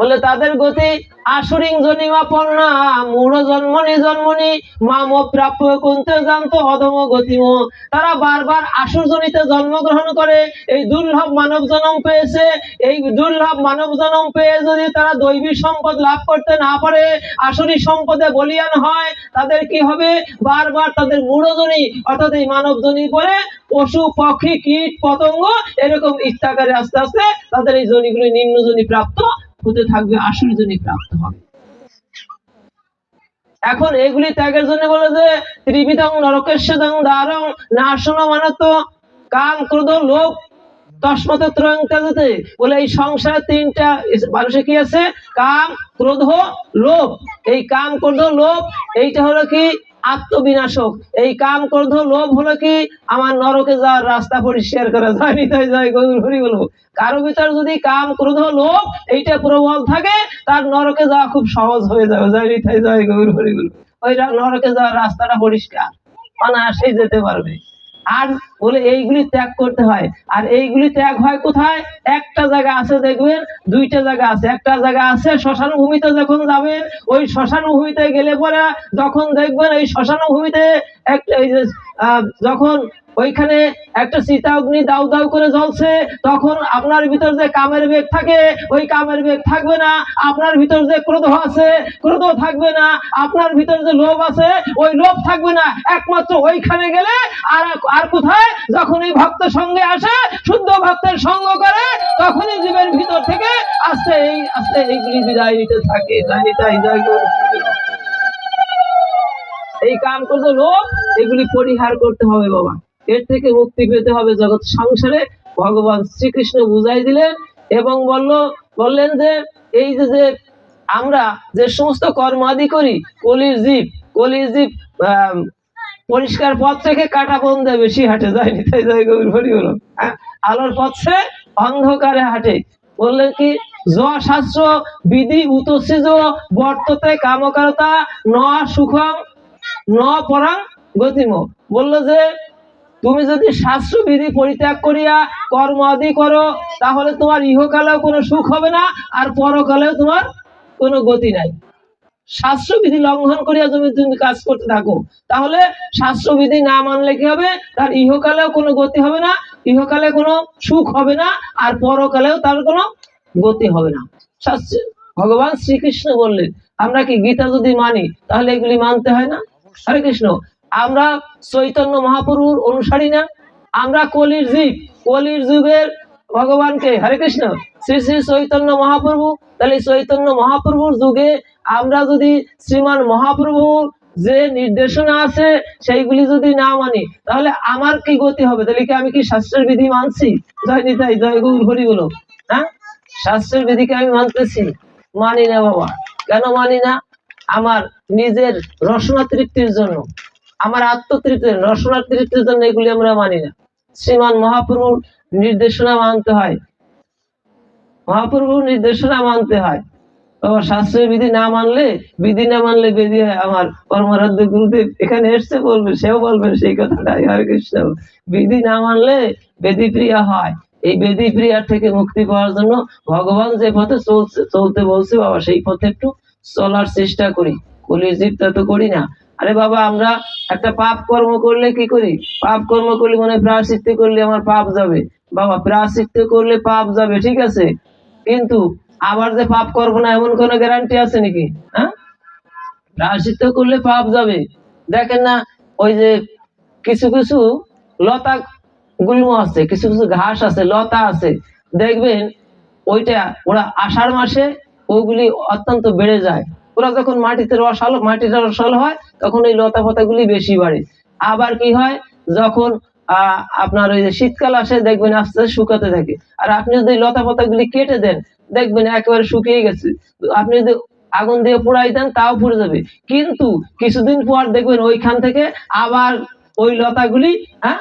বলে তাদের গতি আসুরিং জনিমা পর্ণা মূঢ় জন্মনি জন্মনি, মাম প্রাপ্য কুন্তে জানত অধম গতিম। তারা বারবার আসুর জনিতে জন্মগ্রহণ করে, এই দুর্লভ মানব জন্ম পেয়েছে। এই দুর্লভ মানব জন্ম পেয়ে যদি তারা দৈবী সম্পদ লাভ করতে না পারে, আসুরি সম্পদে বলিয়ান হয়, তাদের কি হবে? বারবার তাদের মূঢ়জনী অর্থাৎ এই মানব জনি পরে পশু, পক্ষী, কীট, পতঙ্গ, এরকম ইত্যাকারে আস্তে আস্তে তাদের এই জনিগুলি নিম্নজনী প্রাপ্ত হতে থাকবে আসুরি জনি প্রাপ্ত হবে। এখন এগুলি ত্যাগের জন্য বলে যে, ত্রিবিধং নরকেশ্বদং দ্বারং নাশন মানে তো কাম ক্রোধ ত্রয়ং বলে এই সংসারে তিনটা মানুষের কি আছে? কাম, ক্রোধ, লোভ। এই কাম, ক্রোধ, লোভ, এইটা হলো কি? আত্মবিনাশক। এই কাম ক্রোধ লোভ হলো কি? আমার নরকে যাওয়ার রাস্তা পরিষ্কার করা যায় নিতাই যায় গৌর হরি বলব। কারও ভিতর যদি কাম ক্রোধ লোভ, এইটা প্রবল থাকে, তার নরকে যাওয়া খুব সহজ হয়ে যাবে। যায় নিতাই যায় গৌর হরি বলব। ওই নরকে যাওয়ার রাস্তাটা পরিষ্কার। অনায়াসেই যেতে পারবে। আর বলে এইগুলি ত্যাগ করতে হয়। আর এইগুলি ত্যাগ হয় কোথায়? একটা জায়গা আছে দেখবেন, দুইটা জায়গা আছে। একটা জায়গা আছে শ্মশান ভূমিতে যখন যাবেন, ওই শ্মশান ভূমিতে গেলে পরে যখন দেখবেন এই শ্মশান ভূমিতে যখন ওইখানে একটা সীতা অগ্নি দাউ দাউ করে জ্বলছে, তখন আপনার ভিতর যে কামের বেগ থাকে, ওই কামের বেগ থাকবে না। আপনার ভিতর যে ক্রোধ আছে, ক্রোধ থাকবে না। আপনার ভিতর যে লোভ আছে, ওই লোভ থাকবে না। একমাত্র ওইখানে গেলে আর আর কোথায়? যখন এই ভক্ত সঙ্গে আসে, শুদ্ধ ভক্তের সঙ্গ করে, তখনই জীবের ভিতর থেকে আস্তে এই আস্তে এইগুলি বিদায় নিতে থাকে। তাই জয় এই কাম করতে লোভ, এগুলি পরিহার করতে হবে বাবা। এর থেকে মুক্তি পেতে হবে জগৎ সংসারে। ভগবান শ্রীকৃষ্ণ বুঝাই দিলেন এবং বলল, বললেন যে, এই যে আমরা যে সমস্ত কর্মাদি করি, কলির জীব কলির জীব পরিষ্কার পথ থেকে কাটা বন্ধে বেশি হাঁটে, যায়নি, তাই জয় গৌর হরি হলো। হ্যাঁ? আলোর পথে অন্ধকারে হাঁটে। বললেন কি শাস্ত্র বিধি উতসিজ বর্ততে কামকারতা ন সুখম ন পরাং গতিম। বলল যে তুমি যদি শাস্ত্র বিধি পরিত্যাগ করিয়া কর্ম আদি করো, তাহলে তোমার ইহকালেও কোনো সুখ হবে না, আর পরকালেও তোমার কোনো গতি নাই। শাস্ত্র বিধি লঙ্ঘন করিয়া তুমি তুমি কাজ করতে থাকো, তাহলে শাস্ত্র বিধি না মানলে কি হবে? তার ইহকালেও কোনো গতি হবে না, ইহকালে কোনো সুখ হবে না, আর পরকালেও তার কোনো গতি হবে না। ভগবান শ্রীকৃষ্ণ বললেন, আমরা কি গীতা যদি মানি, তাহলে এগুলি মানতে হয় না? হরে কৃষ্ণ আমরা চৈতন্য মহাপ্রভুর অনুসারী না। আমরা কলির জীব। কলির যুগের ভগবানকে হরে কৃষ্ণ। শ্রী শ্রী চৈতন্য মহাপ্রভু। তাহলে চৈতন্য মহাপ্রভুর যুগে আমরা যদি শ্রীমান মহাপ্রভুর যে নির্দেশনা আছে, সেইগুলি যদি না মানি, তাহলে আমার কি গতি হবে? তাহলে কি আমি কি শাস্ত্রের বিধি মানছি? জয় নিতাই, জয় গৌর হরি বলো হ্যাঁ? শাস্ত্রের বিধিকে আমি মানতেছি। মানি না বাবা। কেন মানি না? আমার নিজের রসনা তৃপ্তির জন্য। আমার আত্মতৃপ্তির রসনা তৃপ্তির জন্য এগুলি আমরা মানি না। শ্রীমান মহাপ্রভুর নির্দেশনা মানতে হয়। মহাপ্রভুর নির্দেশনা মানতে হয়। বাবা শাস্ত্রের বিধি না মানলে, বিধি না মানলে বেদি হয়। আমার পরমারাধ্য গুরুদেব এখানে এসছে বলবে, সেও বলবেন সেই কথাটাই হরে কৃষ্ণ। বিধি না মানলে বেদি প্রিয়া হয়। এই বেদি প্রিয়ার থেকে মুক্তি পাওয়ার জন্য ভগবান যে পথে চলতে বলছে, বাবা, সেই পথে একটু চলার চেষ্টা করি। কলির জীব তা তো করি না। আরে বাবা, আমরা একটা পাপ কর্ম করলে কি করি? পাপ কর্ম করলে মনে প্রায়শ্চিত্ত করলে আমার পাপ যাবে। বাবা, প্রায়শ্চিত্ত করলে পাপ যাবে, ঠিক আছে? কিন্তু আবার যে পাপ করব না, এমন কোনো গ্যারান্টি আছে নাকি? হ্যাঁ? প্রায়শ্চিত্ত করলে পাপ যাবে। দেখেন না, ওই যে কিছু কিছু লতা গুল্ম আছে, কিছু কিছু ঘাস আছে, লতা আছে। দেখবেন, ওইটা ওরা আষাঢ় মাসে ওগুলি অত্যন্ত বেড়ে যায়। ওরা যখন মাটিতে রসালো মাটিটা রসালো হয়, তখন ওই লতা পাতাগুলি বেশি বাড়ে। আবার কি হয়? যখন আপনার ওই যে শীতকাল আসে, দেখবেন আস্তে আস্তে শুকাতে থাকে। আর আপনি যদি লতা পাতাগুলি কেটে দেন, দেখবেন একেবারে শুকিয়ে গেছে। আপনি যদি আগুন দিয়ে পোড়াই দেন, তাও পুড়ে যাবে। কিন্তু কিছুদিন পর দেখবেন ওইখান থেকে আবার ওই লতাগুলি হ্যাঁ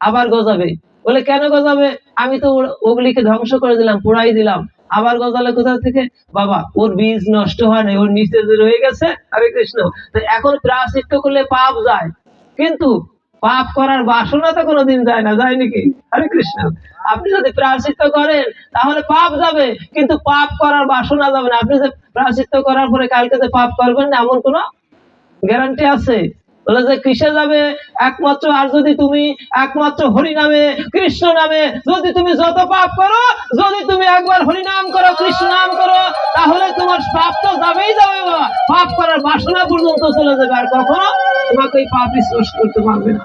আবার গজাবে। বলে কেন গজাবে? আমি তো ওগুলিকে ধ্বংস করে দিলাম, পোড়াই দিলাম। আবার গজালে কোথা থেকে? বাবা, ওর বীজ নষ্ট হয় না ওর নিচে রয়ে গেছে, হরে কৃষ্ণ। তো এখন প্রাশ্চিত্য করলে পাপ যায়। কিন্তু পাপ করার বাসনা তো কোনোদিন যায় না, যায় নাকি? হরে কৃষ্ণ। আপনি যদি প্রায়শ্চিত্ত করেন, তাহলে পাপ যাবে, কিন্তু পাপ করার বাসনা যাবে না। আপনি যে প্রায়শ্চিত্ত করার পরে কালকে যে পাপ করবেন না, এমন কোনো গ্যারান্টি আছে? বলে যে কিসে যাবে একমাত্র, আর যদি তুমি একমাত্র হরি নামে, কৃষ্ণ নামে, যদি তুমি যত পাপ করো, যদি তুমি একবার হরি নাম করো কৃষ্ণ নাম করো, তাহলে তোমার পাপ তো যাবেই যাবে পাপ করার বাসনা পর্যন্ত চলে যাবে, আর কখনো তোমাকে এই পাপ স্পর্শ করতে পারবে না।